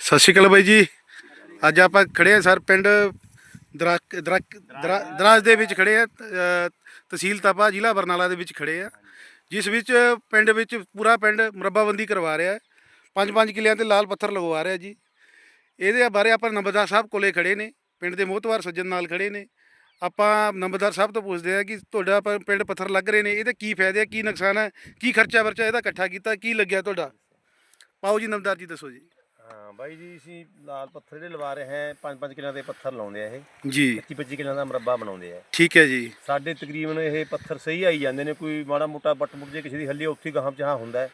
ਸਤਿ ਸ਼੍ਰੀ ਅਕਾਲ ਬਾਈ ਜੀ। ਅੱਜ ਆਪਾਂ ਖੜੇ ਆ ਸਰ ਪਿੰਡ ਦਰਾਕ ਦਰਕ ਦਰਾ- ਦਰਾਜ ਦੇ ਵਿੱਚ ਖੜੇ ਆ ਤਹਿਸੀਲ ਤਪਾ ਜ਼ਿਲ੍ਹਾ ਬਰਨਾਲਾ ਦੇ ਵਿੱਚ ਖੜੇ ਆ ਜਿਸ ਵਿੱਚ ਪਿੰਡ ਵਿੱਚ ਪੂਰਾ ਪਿੰਡ ਮੁਰੱਬਾਬੰਦੀ ਕਰਵਾ ਰਿਹਾ ਹੈ। ਪੰਜ ਪੰਜ ਕਿਲਿਆਂ ਤੇ ਲਾਲ ਪੱਥਰ ਲਗਵਾ ਰਿਹਾ ਜੀ। ਇਹਦੇ ਬਾਰੇ ਆਪਾਂ ਨੰਬਰਦਾਰ ਸਾਹਿਬ ਕੋਲੇ ਖੜੇ ਨੇ, ਪਿੰਡ ਦੇ ਮੋਹਤਵਾਰ ਸੱਜਣ ਨਾਲ ਖੜੇ ਨੇ। ਆਪਾਂ ਨੰਬਰਦਾਰ ਸਾਹਿਬ ਤੋਂ ਪੁੱਛਦੇ ਆ ਕਿ ਤੁਹਾਡਾ ਪ- ਪਿੰਡ ਪੱਥਰ ਲੱਗ ਰਹੇ ਨੇ, ਇਹਦੇ ਕੀ ਫਾਇਦੇ ਆ, ਕੀ ਨੁਕਸਾਨ ਹੈ ਕੀ ਖਰਚਾ ਵਰਚਾ ਇਹਦਾ ਇਕੱਠਾ ਕੀਤਾ, ਕੀ ਲੱਗਿਆ ਤੁਹਾਡਾ? ਪਾਓ ਜੀ ਨੰਬਰਦਾਰ ਜੀ, ਦੱਸੋ ਜੀ। ਹਾਂ ਬਾਈ ਜੀ ਅਸੀਂ ਲਾਲ ਪੱਥਰ ਜਿਹੜੇ ਲਵਾ ਰਹੇ ਹਾਂ ਪੰਜ ਪੰਜ ਕਿੱਲਿਆਂ ਦੇ ਪੱਥਰ ਲਾਉਂਦੇ ਆ ਇਹ। ਜੀ। 25 25 ਕਿੱਲਿਆਂ ਦਾ ਮੁਰੱਬਾ ਬਣਾਉਂਦੇ ਆ। ਠੀਕ ਹੈ ਜੀ। ਸਾਡੇ ਤਕਰੀਬਨ ਇਹ ਪੱਥਰ ਸਹੀ ਆਈ ਜਾਂਦੇ ਨੇ ਕੋਈ ਮਾੜਾ ਮੋਟਾ ਬੱਟ ਬੁੱਟ ਜੇ ਕਿਸੇ ਦੀ ਹੱਲੀ ਉੱਥੇ ਗਾਹਾਂ ਜਹਾਂ ਹੁੰਦਾ ਹੈ।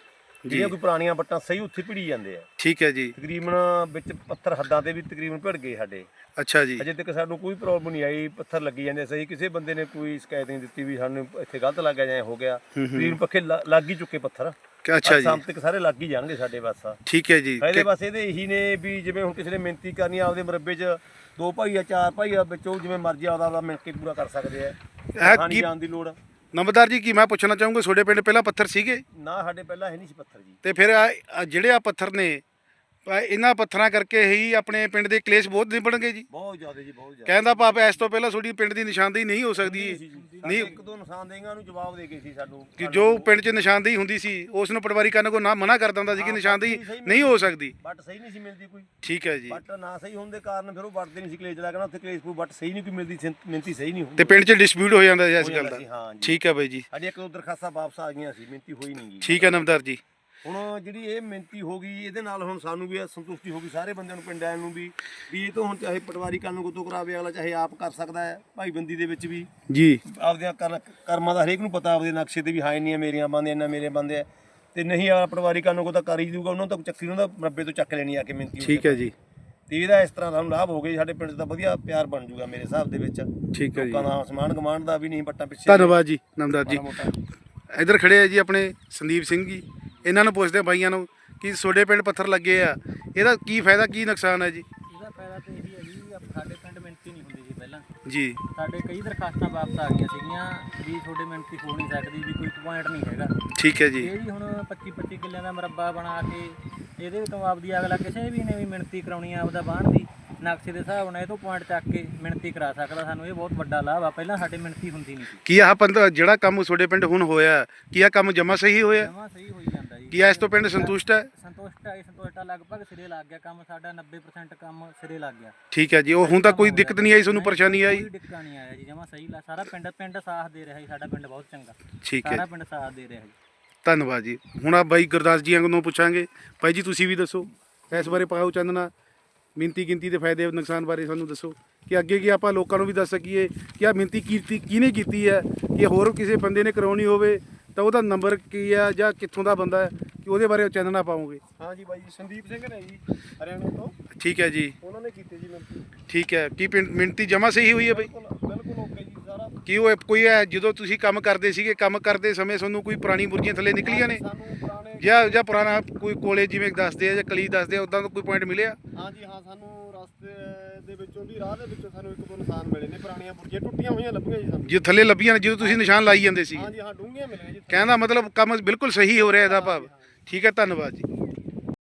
ਜਿਹੜੀਆਂ ਕੋਈ ਪੁਰਾਣੀਆਂ ਬੱਟਾਂ ਸਹੀ ਉੱਥੇ ਭਿੜੀ ਜਾਂਦੇ ਆ। ਠੀਕ ਹੈ ਜੀ। ਤਕਰੀਬਨ ਵਿੱਚ ਪੱਥਰ ਹੱਦਾਂ ਤੇ ਵੀ ਤਕਰੀਬਨ ਭਿੜ ਗਏ ਸਾਡੇ। ਅੱਛਾ ਜੀ। ਅਜੇ ਤੱਕ ਸਾਨੂੰ ਕੋਈ ਪ੍ਰੋਬਲਮ ਨਹੀਂ ਆਈ ਪੱਥਰ ਲੱਗੀ ਜਾਂਦੇ ਸਹੀ। ਕਿਸੇ ਬੰਦੇ ਨੇ ਕੋਈ ਸ਼ਿਕਾਇਤ ਨਹੀਂ ਦਿੱਤੀ ਵੀ ਸਾਨੂੰ ਇੱਥੇ ਗਲਤ ਲੱਗ ਗਿਆ ਜਾਂ ਹੋ ਗਿਆ। ਤਕਰੀਬਨ ਪੱਖੇ ਲੱਗ ਹੀ ਚੁੱਕੇ ਪੱਥਰ। ਅੱਛਾ ਜੀ। ਸ਼ਾਮ ਤੱਕ ਸਾਰੇ ਲੱਗ ਹੀ ਜਾਣਗੇ ਸਾਡੇ ਬਸ। ਠੀਕ ਹੈ ਜੀ। ਇਹਦੇ ਬਸ ਇਹਦੇ ਇਹੀ ਨੇ ਵੀ ਜਿਵੇਂ ਹੁਣ ਕਿਸੇ ਨੇ ਮਿਹਨਤੀ ਕਰਨੀ ਆਪਦੇ ਮਰੱਬੇ 'ਚ ਦੋ ਭਾਈ ਆ ਚਾਰ ਭਾਈ ਆ ਵਿੱਚੋਂ ਜਿਵੇਂ ਮਰਜ਼ੀ ਆਪਦਾ ਆਪਦਾ ਮਿਲ ਕੇ ਪੂਰਾ ਕਰ ਸਕਦੇ ਆ। ਇਹ ਕੀ ਜਾਣ ਦੀ ਲੋੜ ਨੰਬਰਦਾਰ ਜੀ ਕੀ ਮੈਂ ਪੁੱਛਣਾ ਚਾਹੂੰਗਾ ਤੁਹਾਡੇ ਪਿੰਡ ਪਹਿਲਾਂ ਪੱਥਰ ਸੀਗੇ? ਨਾ ਸਾਡੇ ਪਹਿਲਾਂ ਹੈ ਨਹੀਂ ਸੀ ਪੱਥਰ ਜੀ। ਤੇ ਫਿਰ ਆਹ- ਆਹ ਜਿਹੜੇ ਆ ਪੱਥਰ ਨੇ ਆਹ ਇਹਨਾਂ ਪੱਥਰਾਂ ਕਰਕੇ ਹੀ ਆਪਣੇ ਪਿੰਡ ਦੇ ਕਲੇਸ਼ ਬਹੁਤ ਨਿਬੜਨਗੇ ਜੀ। ਬਹੁਤ ਜ਼ਿਆਦਾ ਜੀ ਬਹੁਤ ਜ਼ਿਆਦਾ। ਕਹਿੰਦਾ ਪਾਪ ਇਸ ਤੋਂ ਪਹਿਲਾਂ ਤੁਹਾਡੀ ਪਿੰਡ ਦੀ ਨਿਸ਼ਾਨਦੇਹੀ ਨਹੀਂ ਹੋ ਸਕਦੀ। ਨਹੀਂ ਨਹੀਂ। ਇੱਕ ਦੋ ਨਿਸ਼ਾਨ ਦੇਂਗਾ ਨੂੰ ਜਵਾਬ ਦੇ ਗਏ ਸੀ ਸਾਨੂੰ। ਕਿ ਜੋ ਪਿੰਡ 'ਚ ਨਿਸ਼ਾਨਦੇਹੀ ਹੁੰਦੀ ਸੀ ਉਸ ਨੂੰ ਪਟਵਾਰੀ ਕਰਨ ਕੋ ਨਾ ਮਨਾ ਕਰ ਦਿੰਦਾ ਸੀ ਕਿ ਨਿਸ਼ਾਨਦੇਹੀ ਨਹੀਂ ਹੋ ਸਕਦੀ। ਬੱਟ ਸਹੀ ਨਹੀਂ ਸੀ ਮਿਲਦੀ ਕੋਈ। ਠੀਕ ਹੈ ਜੀ। ਬੱਟ ਨਾ ਸਹੀ ਹੋਣ ਦੇ ਕਾਰਨ ਫਿਰ ਉਹ ਵੱਟਦੇ ਨਹੀਂ ਸੀ ਕਲੇਜ ਲੱਗਣਾ ਉੱਥੇ ਕਲੇਜ ਕੋਈ ਬੱਟ ਸਹੀ ਨਹੀਂ ਕੋਈ ਮਿਲਦੀ ਮਿਹਨਤੀ ਸਹੀ ਨਹੀਂ ਹੁੰਦੀ। ਤੇ ਪਿੰਡ 'ਚ ਡਿਸਪਿਊਟ ਹੋ ਜਾਂਦਾ ਜੀ ਇਸ ਗੱਲ ਦਾ। ਹਾਂ ਜੀ। ਠੀਕ ਹੈ ਬਾਈ ਜੀ। ਸਾਡੀ ਇੱਕ ਦੋ ਦਰਖਾਸਤਾਂ ਵਾਪਸ ਆ ਗਈਆਂ ਸੀ ਮਿਹਨਤੀ ਹੋਈ ਨਹੀਂ ਗਈ ਠੀਕ ਹੈ ਨੰਬਰਦਾਰ ਜੀ। ਹੁਣ ਜਿਹੜੀ ਇਹ ਮਿਹਨਤੀ ਹੋ ਗਈ ਇਹਦੇ ਨਾਲ ਹੁਣ ਸਾਨੂੰ ਵੀ ਇਹ ਸੰਤੁਸ਼ਟੀ ਹੋ ਗਈ ਸਾਰੇ ਬੰਦਿਆਂ ਨੂੰ ਪਿੰਡਾਂ ਨੂੰ ਵੀ ਵੀ ਇਹ ਤੋਂ ਹੁਣ ਚਾਹੇ ਪਟਵਾਰੀ ਕਾਨੂੰਨ ਕੋ ਤੋਂ ਕਰਾਵੇ ਅਗਲਾ ਚਾਹੇ ਆਪ ਕਰ ਸਕਦਾ ਹੈ ਭਾਈਬੰਦੀ ਦੇ ਵਿੱਚ ਵੀ। ਜੀ। ਆਪਦੇ ਕਰ- ਕਰਮਾਂ ਦਾ ਹਰੇਕ ਨੂੰ ਪਤਾ ਆਪਦੇ ਨਕਸ਼ੇ ਤੇ ਵੀ ਹਾਂ ਇੰਨੀਆਂ ਮੇਰੀਆਂ ਬੰਦੇ ਇੰਨਾ ਮੇਰੇ ਬੰਦੇ ਆ ਤੇ ਨਹੀਂ ਆ ਪਟਵਾਰੀ ਕਾਨੂੰਨ ਕੋ ਤਾਂ ਕਰ ਹੀ ਦੂਗਾ ਉਹਨਾਂ ਤੋਂ ਚੱਕੀ ਉਹਨਾਂ ਦਾ ਮਰੱਬੇ ਤੋਂ ਚੱਕ ਲੈਣੀ ਆ ਕੇ ਮਿਹਨਤੀ ਠੀਕ ਹੈ ਜੀ। ਤੇ ਇਹਦਾ ਇਸ ਤਰ੍ਹਾਂ ਸਾਨੂੰ ਲਾਭ ਹੋ ਗਿਆ ਸਾਡੇ ਪਿੰਡ ਤਾਂ ਵਧੀਆ ਪਿਆਰ ਬਣ ਜੂਗਾ ਮੇਰੇ ਹਿਸਾਬ ਦੇ ਵਿੱਚ। ਠੀਕ ਹੈ ਜੀ। ਲੋਕਾਂ ਦਾ ਸਮਾਨ ਗਮਾਨ ਦਾ ਵੀ ਨਹੀਂ ਬੱਟਾਂ ਪਿੱਛੇ। ਧੰਨਵਾਦ ਜੀ ਨੰਬਰਦਾਰ ਜੀ। ਇੱਧਰ ਖੜੇ ਆ ਜੀ ਆਪਣੇ ਸੰਦੀਪ ਸਿੰਘ ਜੀ। ਇਹਨਾਂ ਨੂੰ ਪੁੱਛਦੇ ਆ ਬਾਈਆਂ ਨੂੰ ਕਿ ਤੁਹਾਡੇ ਪਿੰਡ ਪੱਥਰ ਲੱਗੇ ਆ ਇਹਦਾ ਕੀ ਫਾਇਦਾ ਕੀ ਨੁਕਸਾਨ ਹੈ ਜੀ? ਇਹਦਾ ਫਾਇਦਾ ਤੇ ਇਹੀ ਹੈ ਜੀ ਸਾਡੇ ਪਿੰਡ ਮਿਹਨਤੀ ਨਹੀਂ ਹੁੰਦੀ ਸੀ ਪਹਿਲਾਂ। ਜੀ। ਸਾਡੇ ਕਈ ਦਰਖਾਸਤਾਂ ਵਾਪਸ ਆ ਗਈਆਂ ਸੀਗੀਆਂ ਵੀ ਤੁਹਾਡੇ ਮਿਹਨਤੀ ਹੋ ਨਹੀਂ ਸਕਦੀ ਵੀ ਕੋਈ ਪੁਆਇੰਟ ਨਹੀਂ ਹੈਗਾ। ਠੀਕ ਹੈ ਜੀ। ਇਹ ਜੀ ਹੁਣ 25 25 ਕਿੱਲਿਆਂ ਦਾ ਮੁਰੱਬਾ ਬਣਾ ਕੇ ਇਹਦੇ ਤੋਂ ਆਪਦੀ ਅਗਲਾ ਕਿਸੇ ਵੀ ਨੇ ਵੀ ਮਿਹਨਤੀ ਕਰਾਉਣੀ ਆ ਆਪਦਾ ਬਾਣ ਦੀ ਨਕਸ਼ੇ ਦੇ ਹਿਸਾਬ ਨਾਲ ਇਹ ਤੋਂ ਪੁਆਇੰਟ ਚੱਕ ਕੇ ਮਿਹਨਤੀ ਕਰਾ ਸਕਦਾ ਸਾਨੂੰ ਇਹ ਬਹੁਤ ਵੱਡਾ ਲਾਭ ਆ ਪਹਿਲਾਂ ਸਾਡੇ ਮਿਹਨਤੀ ਹੁੰਦੀ ਨਹੀਂ ਸੀ। ਕੀ ਆਹ ਪੰਦ ਜਿਹੜਾ ਕੰਮ ਤੁਹਾਡੇ ਪਿੰਡ ਹੁਣ ਹੋਇਆ ਕੀ ਆ ਕੰਮ ਜਮਾ ਸਹੀ ਹੋਇਆ? ਜਮਾਂ ਸਹੀ ਜੀ ਕੀ ਇਸ ਤੋਂ ਪਿੰਡ ਸੰਤੁਸ਼ਟ ਹੈ? ਸੰਤੁਸ਼ਟ ਹੈ ਸੰਤੁਸ਼ਟ ਆ ਲਗਭਗ ਸਿਰੇ ਲੱਗ ਗਿਆ ਕੰਮ ਸਾਡਾ 90% ਕੰਮ ਸਿਰੇ ਲੱਗ ਗਿਆ। ਠੀਕ ਹੈ ਜੀ ਉਹ ਹੁਣ ਤਾਂ ਕੋਈ ਦਿੱਕਤ ਨਹੀਂ ਆਈ ਤੁਹਾਨੂੰ ਪਰੇਸ਼ਾਨੀ ਆਈ? ਕੋਈ ਦਿੱਕਤ ਨਹੀਂ ਆਇਆ ਜੀ ਜਮਾ ਸਹੀ ਲਾ ਸਾਰਾ ਪਿੰਡ ਪਿੰਡ ਸਾਥ ਦੇ ਰਿਹਾ ਜੀ ਸਾਡਾ ਪਿੰਡ ਬਹੁਤ ਚੰਗਾ। ਠੀਕ ਹੈ ਸਾਰਾ ਪਿੰਡ ਸਾਥ ਦੇ ਰਿਹਾ ਜੀ। ਧੰਨਵਾਦ ਜੀ। ਹੁਣ ਆ ਬਾਈ ਗੁਰਦਾਸ ਜੀ ਨੂੰ ਪੁੱਛਾਂਗੇ ਭਾਈ ਜੀ ਤੁਸੀਂ ਵੀ ਦੱਸੋ ਇਸ ਬਾਰੇ ਪਾਓ ਚਾਨਣਾ ਮਿੰਤੀ ਗਿਣਤੀ ਦੇ ਫਾਇਦੇ ਨੁਕਸਾਨ ਬਾਰੇ ਸਾਨੂੰ ਦੱਸੋ ਕਿ ਅੱਗੇ ਕੀ ਆਪਾਂ ਲੋਕਾਂ ਨੂੰ ਵੀ ਦੱਸ ਸਕੀਏ ਕਿ ਆ ਮਿੰਤੀ ਕੀਤੀ ਕਿਹਨੇ ਕੀਤੀ ਹੈ ਕਿ ਹੋਰ ਕਿਸੇ ਬੰਦੇ ਨੇ ਕਰਾਉਣੀ ਹੋਵੇ ਤਾਂ ਉਹਦਾ ਨੰਬਰ ਕੀ ਹੈ ਜਾਂ ਕਿੱਥੋਂ ਦਾ ਬੰਦਾ ਹੈ ਕਿ ਉਹਦੇ ਬਾਰੇ ਚਾਨਣਾ ਪਾਉਂਗੇ? ਹਾਂ ਜੀ ਬਾਈ ਜੀ ਸੰਦੀਪ ਸਿੰਘ ਨੇ ਜੀ ਹਰਿਆਣਾ ਤੋਂ। ਠੀਕ ਹੈ ਜੀ। ਉਹਨਾਂ ਨੇ ਕੀਤੀ ਜੀ ਮਿਹਨਤੀ ਠੀਕ ਹੈ ਕੀ ਪਿੰਡ ਮਿੰਤੀ ਜਮਾ ਸਹੀ ਹੋਈ ਹੈ ਬਈ ਬਿਲਕੁਲ ਬਿਲਕੁਲ ਓਕੇ ਜੀ ਸਾਰਾ ਕੀ ਉਹ ਕੋਈ ਹੈ ਜਦੋਂ ਤੁਸੀਂ ਕੰਮ ਕਰਦੇ ਸੀਗੇ ਕੰਮ ਕਰਦੇ ਸਮੇਂ ਤੁਹਾਨੂੰ ਕੋਈ ਪੁਰਾਣੀ ਮੁਰਗੀਆਂ ਥੱਲੇ ਨਿਕਲੀਆਂ ਨੇ? ਸਾਨੂੰ ਪੁਰਾਣੇ ਜਾਂ ਜਾਂ ਪੁਰਾਣਾ ਕੋਈ ਕੋਲੇ ਜਿਵੇਂ ਦੱਸਦੇ ਆ ਜਾਂ ਕਲੀ ਦੱਸਦੇ ਆ ਉਦਾਂ ਦਾ ਕੋਈ ਪੁਆਇੰਟ ਮਿਲਿਆ? ਹਾਂ ਜੀ ਹਾਂ ਸਾਨੂੰ ਰਸਤੇ ਦੇ ਵਿੱਚੋਂ ਦੀ ਰਾਹ ਦੇ ਵਿੱਚੋਂ ਸਾਨੂੰ ਇੱਕ ਦੋ ਨਿਸ਼ਾਨ ਮਿਲੇ ਨੇ ਪੁਰਾਣੀਆਂ ਬੁਰਜੀਆਂ। ਟੁੱਟੀਆਂ ਹੋਈਆਂ ਲੱਭੀਆਂ ਜੀ ਸਾਨੂੰ। ਜੇ ਥੱਲੇ ਲੱਭੀਆਂ ਨੇ ਜਦੋਂ ਤੁਸੀਂ ਨਿਸ਼ਾਨ ਲਾਈ ਜਾਂਦੇ ਸੀ ਹਾਂ ਜੀ ਹਾਂ ਡੂੰਘੀਆਂ ਮਿਲੀਆਂ ਜੀ। ਕਹਿੰਦਾ ਮਤਲਬ ਕੰਮ ਬਿਲਕੁਲ ਸਹੀ ਹੋ ਰਿਹਾ ਇਹਦਾ ਭਾਵ। ਠੀਕ ਹੈ ਧੰਨਵਾਦ ਜੀ।